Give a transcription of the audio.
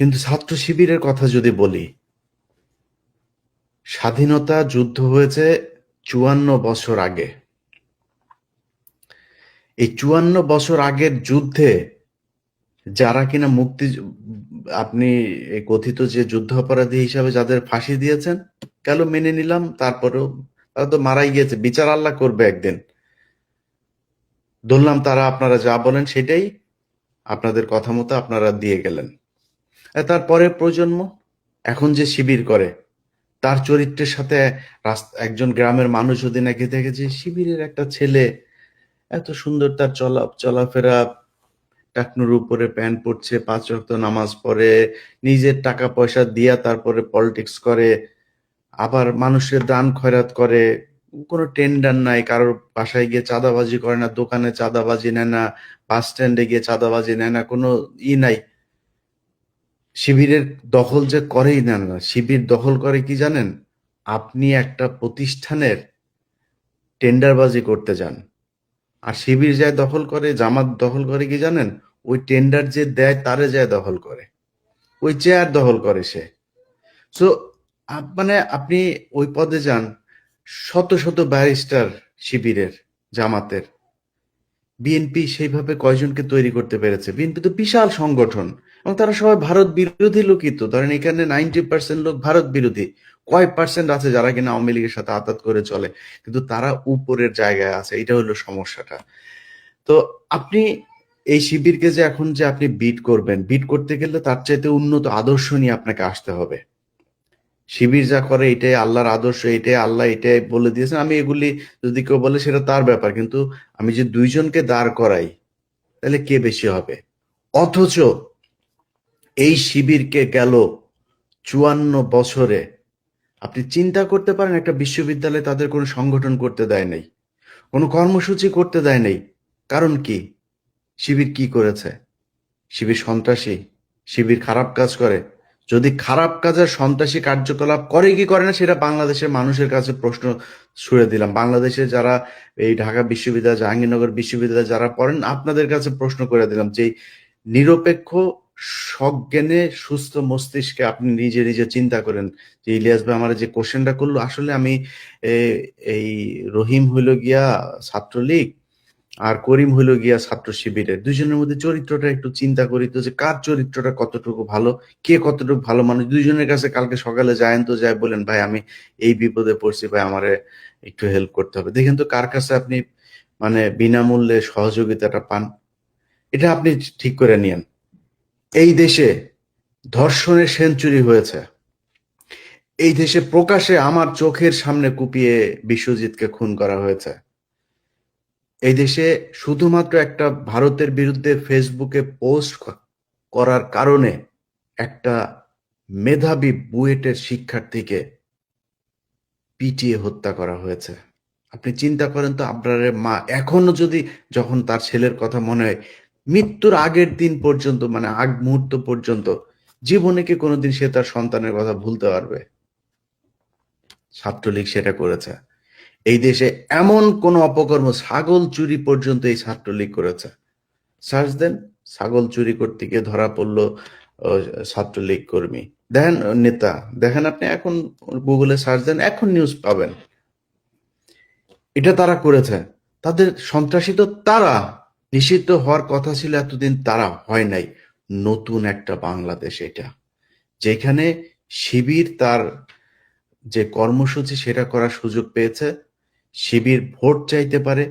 কিন্তু ছাত্র শিবিরের কথা যদি বলি, স্বাধীনতা যুদ্ধ হয়েছে চুয়ান্ন বছর আগে। এই চুয়ান্ন বছর আগের যুদ্ধে যারা কিনা মুক্তি, আপনি কথিত যে যুদ্ধাপরাধী হিসাবে যাদের ফাঁসি দিয়েছেন গেল মেনে নিলাম? তারপরেও তারা তো মারাই গিয়েছে। বিচার আল্লাহ করবে একদিন। ধরলাম তারা আপনারা যা বলেন সেটাই আপনাদের কথা মতো আপনারা দিয়ে গেলেন। আর তারপরে প্রজন্ম এখন যে শিবির করে, তার চরিত্রের সাথে একজন গ্রামের মানুষ যদি নাকি দেখে যে শিবিরের একটা ছেলে, এত সুন্দর তার চলা, চলাফেরা, টাকনুর উপরে প্যান্ট পরছে, পাঁচ ওয়াক্ত নামাজ পড়ে, নিজের টাকা পয়সা দিয়া তারপরে পলিটিক্স করে, আবার মানুষের দান খয়রাত করে, কোনো টেন্ডার নাই, কারোর বাসায় গিয়ে চাঁদাবাজি করে না, দোকানে চাঁদাবাজি নেয় না বাস স্ট্যান্ডে গিয়ে চাঁদাবাজি নেয় না, কোনো ই নাই। শিবিরের দখল যে করেই না না শিবির দখল করে কি জানেন? আপনি একটা প্রতিষ্ঠানের টেন্ডারবাজি করতে যান। আর শিবির যায় দখল করে, জামাত দখল করে কি জানেন? ওই টেন্ডার যে দেয়, তারে যায় দখল করে। ওই চেয়ার দখল করে সে। সো মানে আপনি ওই পদে যান, শত শত ব্যারিস্টার শিবিরের, জামাতের। বিএনপি সেইভাবে কয়জনকে তৈরি করতে পেরেছে? বিএনপি তো বিশাল সংগঠন এবং তারা সবাই ভারত বিরোধী লোকই তো। ধরেন এখানে নাইনটি পার্সেন্ট লোক ভারত বিরোধী। কয়েক পার্সেন্ট আছে যারা কিনা আওয়ামী লীগের সাথে আতাত করে চলে। কিন্তু তারা উপরের জায়গায় আছে। এটা হলো সমস্যাটা। তো আপনি এই শিবিরকে যে এখন যে আপনি বিট করবেন বিট করতে গেলে তার চাইতে উন্নত আদর্শ নিয়ে আপনাকে আসতে হবে। শিবির যা করে, এটাই আল্লাহর আদর্শ, এটাই আল্লাহ, এটাই বলে দিয়েছেন। আমি এগুলি যদি কেউ বলে, সেটা তার ব্যাপার। কিন্তু আমি যে দুইজনকে দাঁড় করাই, তাহলে কে বেশি হবে? অথচ এই শিবিরকে গেল চুয়ান্ন বছরে। আপনি চিন্তা করতে পারেন, একটা বিশ্ববিদ্যালয়ে তাদের কোনো সংগঠন করতে দেয় নাই, কোনো কর্মসূচি করতে দেয় নাই। কারণ কি? শিবির কি করেছে? শিবির সন্ত্রাসী, শিবির খারাপ কাজ করে। যদি খারাপ কাজের সন্ত্রাসী কার্যকলাপ করে, কি করে না, সেটা বাংলাদেশের মানুষের কাছে প্রশ্ন ছুড়ে দিলাম। বাংলাদেশে যারা এই ঢাকা বিশ্ববিদ্যালয়, জাহাঙ্গীরনগর বিশ্ববিদ্যালয়ে যারা পড়েন, আপনাদের কাছে প্রশ্ন করে দিলাম যে, নিরপেক্ষ সজ্ঞানে সুস্থ মস্তিষ্কে আপনি নিজে নিজে চিন্তা করেন যে, ইলিয়াস ভাই আমার যে কোশ্চেনটা করল, আসলে আমি এই রহিম হইল গিয়া ছাত্রলীগ আর করিম হইল গিয়া ছাত্র শিবিরের দুইজনের মধ্যে চরিত্রটা একটু চিন্তা করি তো যে কার চরিত্রটা কতটুকু ভালো, কে কতটুকু ভালো মানুষ। দুইজনের কাছে কালকে সকালে যায়েন তো যায় বলেন, ভাই, আমি এই বিপদে পড়ছি, ভাই, আমারে একটু হেল্প করতে হবে। দেখেন তো কার কাছে আপনি মানে বিনামূল্যে সহযোগিতাটা পান, এটা আপনি ঠিক করে নিয়েন। এই দেশে ধর্ষণের সেঞ্চুরি হয়েছে। এই দেশে প্রকাশে আমার চোখের সামনে কুপিয়ে বিশ্বজিৎকে খুন করা হয়েছে। এই দেশে শুধুমাত্র একটা ভারতের বিরুদ্ধে ফেসবুকে পোস্ট করার কারণে একটা মেধাবী বুয়েটের শিক্ষার্থীকে পিটিয়ে হত্যা করা হয়েছে। আপনি চিন্তা করেন তো, আপনার মা এখনও যদি যখন তার ছেলের কথা মনে হয়, মৃত্যুর আগের দিন পর্যন্ত মানে আগ মুহূর্ত পর্যন্ত, জীবনে কি কোনোদিন সে তার সন্তানের কথা ভুলতে পারবে? ছাত্রলীগ সেটা করেছে। এই দেশে এমন কোন অপকর্ম ছাগল চুরি পর্যন্ত এই ছাত্রলীগ করেছে। সার্চ দেন, ছাগল চুরি করতে গিয়ে ধরা পড়ল ছাত্রলীগ কর্মী। দেখেন, নেতা, দেখেন আপনি এখন গুগলে সার্চ দেন, এখন নিউজ পাবেন। এটা তারা করেছে। তাদের সন্ত্রাসী তো তারা। নিষিদ্ধ হওয়ার কথা ছিল এতদিন, তারা হয় নাই। নতুন একটা বাংলাদেশ এটা। যেখানে শিবির তার যে কর্মসূচি, সেটা করার সুযোগ পেয়েছে। শিবির ভোট চাইতে পারে